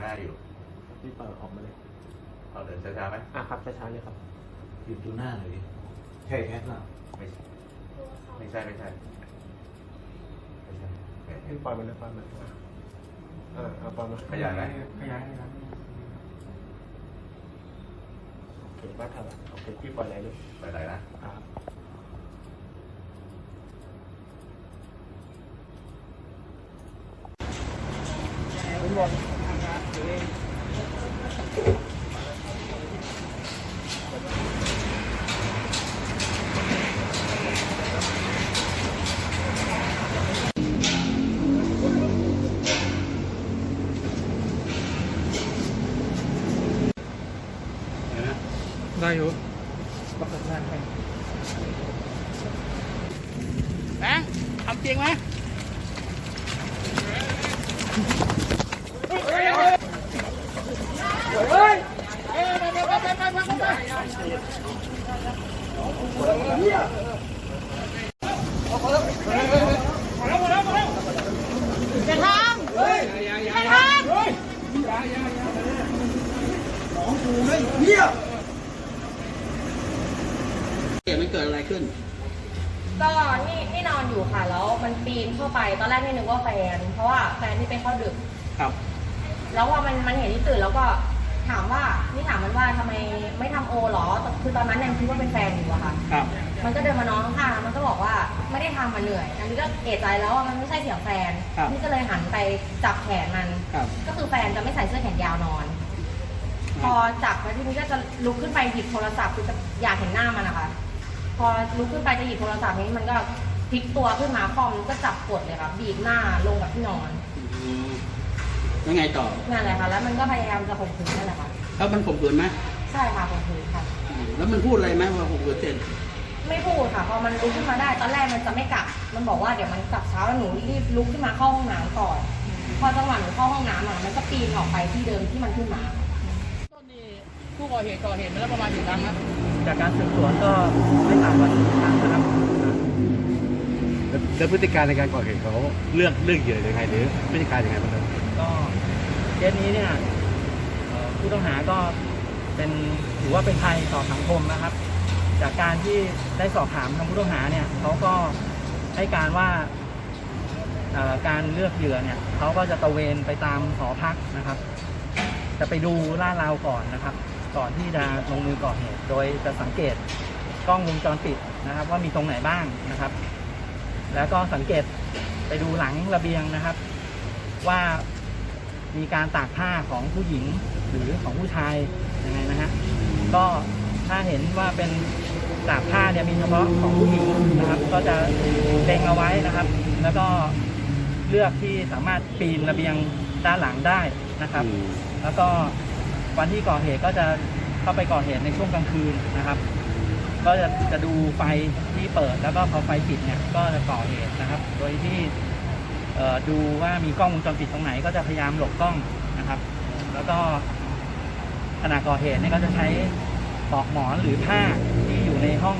หน้าอยู่พี่เปิดออกมาเลยเอาเดินช้าๆไหมอะครับช้าๆเลยครับหยุดดูหน้าหน่อยดิใช่แคทหราไม่ใช่ไม่ใช่ไม่ใช่ไม่ใช่พี่ปล่อยมันเลยปล่อยมันอ่าเอาปล่อยมันขยายไหมขยายขยายโอเคบ้านทำโอเคพี่ปล่อยไหนลูกปล่อยไหนนะครับ ไหมจะทำจะทำเห ตุมันเกิดอะไรขึ้น ก็นี่นี่นอนอยู่ค่ะ แล้วมันปีนเข้าไปตอนแรกนี่นึกว่าแฟน เพราะว่าแฟนที่ไปเข้าดึก ครับ แล้วพอมันมันเห็นที่ตื่นแล้วก็ถามว่านี่ถามมันว่าทำไมไม่ทำโอหรอแต่คือตอนนั้นยังคิดว่าเป็นแฟนอยู่อะค่ะ ครับ มันก็เดินมานอนข้างๆมันก็บอกว่าไม่ได้ทำมาเหนื่อย อันนี้ก็เอะใจแล้วว่ามันไม่ใช่เสียงแฟน ครับ นี่ก็เลยหันไปจับแขนมัน ครับ ก็คือแฟนจะไม่ใส่เสื้อแขนยาวนอน พอจับแล้วทีนี้ก็จะลุกขึ้นไปหยิบโทรศัพท์คือจะอยากเห็นหน้ามันนะคะ พอลุกขึ้นไปจะหยิบโทรศัพท์นี้มันก็พลิกตัวขึ้นมาคอมก็จับกดเลยค่ะบีบหน้าลงกับที่นอนอืมแล้วไงต่อนั่นแหละค่ะ แล้วมันก็พยายามจะข่มขืนนั่นแหละค่ะ แล้วมันข่มขืนไหมใช่ค่ะข่มขืนค่ะ อืมแล้วมันพูดอะไรไหมว่าข่มขืนเสร็จไม่พูดค่ะ พอมันลุกขึ้นมาได้ ตอนแรกมันจะไม่กลับ มันบอกว่าเดี๋ยวมันกลับเช้าแล้วหนูรีบลุกขึ้นมาเข้าห้องน้ำก่อน พอจังหวะหนูเข้าห้องน้ำอะมันก็ปีนออกไปที่เดิมที่มันขึ้นมา ต้นนี้ผู้ก่อเหตุก่อเหตุมาแล้วประมาณกี่ครั้งครับ จากการสืบสวนก็ไม่ต่ำกว่าสิบครั้งนะครับแล้วแล้วพฤติการในการก่อเหตุเขาเลือกเลือกเหยื่อยังไงหรือพฤติการยังไงบ้างครับก็เคสนี้เนี่ยเอ่อผู้ต้องหาก็เป็นถือว่าเป็นภัยต่อสังคมนะครับ จากการที่ได้สอบถามทางผู้ต้องหาเนี่ยเขาก็ให้การว่าเอ่อการเลือกเหยื่อเนี่ยเขาก็จะตระเวนไปตามหอพักนะครับ จะไปดูล่าดราวก่อนนะครับ ก่อนที่จะลงมือก่อเหตุ โดยจะสังเกตกล้องวงจรปิดนะครับ ว่ามีตรงไหนบ้างนะครับ แล้วก็สังเกตไปดูหลังระเบียงนะครับ ว่ามีการตากผ้าของผู้หญิงหรือของผู้ชายยังไงนะฮะก็ถ้าเห็นว่าเป็นตากผ้าเนี่ยมีเฉพาะของผู้หญิงนะครับ ก็จะเล็งเอาไว้นะครับ แล้วก็เลือกที่สามารถปีนระเบียงด้านหลังได้นะครับ แล้วก็ วันที่ก่อเหตุก็จะเข้าไปก่อเหตุในช่วงกลางคืนนะครับ ก็จะจะดูไฟที่เปิดแล้วก็พอไฟปิดเนี่ยก็จะก่อเหตุนะครับ โดยที่ดูว่ามีกล้องวงจรปิดตรงไหน ก็จะพยายามหลบกล้องนะครับ แล้วก็ขณะก่อเหตุเนี่ยก็จะใช้ปลอกหมอนหรือผ้าที่อยู่ในห้อง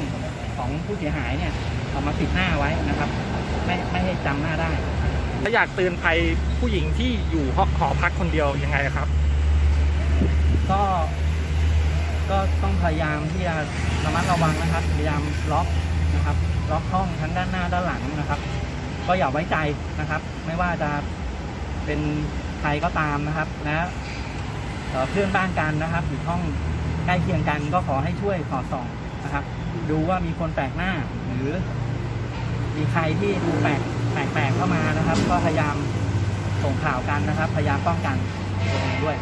ของผู้เสียหายเนี่ยเอามาปิดหน้าไว้นะครับ ไม่ไม่ให้จำหน้าได้ถ้าอยากเตือนภัยผู้หญิงที่อยู่หอหอพักคนเดียวยังไงครับ ก็ ก็ต้องพยายามที่จะระมัดระวังนะครับ พยายามล็อกนะครับ ล็อกห้องทั้งด้านหน้าด้านหลังนะครับ ก็อย่าไว้ใจนะครับ ไม่ว่าจะเป็นใครก็ตามนะครับและเพื่อนบ้านกันนะครับอยู่ห้องใกล้เคียงกันก็ขอให้ช่วยสอดส่องนะครับ ดูว่ามีคนแปลกหน้าหรือ มีใครที่ดูแปลกแปลกๆเข้ามานะครับ ก็พยายามส่งข่าวกันนะครับ พยายามป้องกันตัวเองด้วย